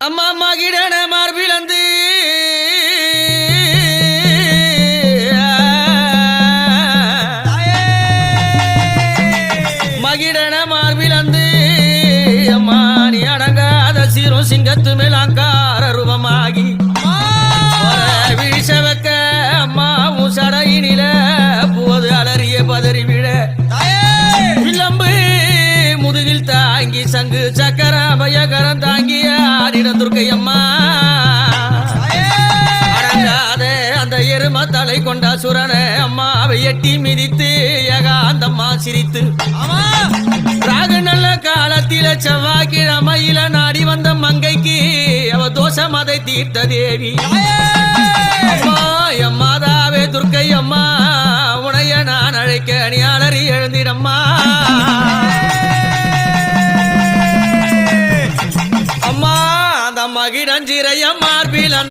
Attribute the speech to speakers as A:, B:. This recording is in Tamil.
A: அம்மா அம்மா கிடன மார்பிழந்து மகிடன மார்பிலந்து அம்மா நீ அடங்காத சீரும் சிங்கத்து மேலாங்கார ரூபமாகி. வீழ்ச்ச வைக்க அம்மா உன் சடையினில போது அலறிய பதறி விழ. விளம்பு முதுகில் தாங்கி சங்கு சக்கர பயகரம் தாங்கிய ஆடிடம் துர்க்கை அம்மா அடங்காத அந்த எரும தலை கொண்ட சுரன அம்மாவை எட்டி மிதித்து ஏகாந்தம்மா சிரித்து. ராகு நல்ல காலத்தில செவ்வாய்க்கிழமையில நாடி வந்த மங்கைக்கு அவ தோஷம் அதை தீர்த்த தேவி. அம்மா எம்மாதாவே துர்க்கை அம்மா உனைய நான் அழைக்க அலறி எழுந்திடம்மா. மகிழஞ்சிறைய மார்பிலன்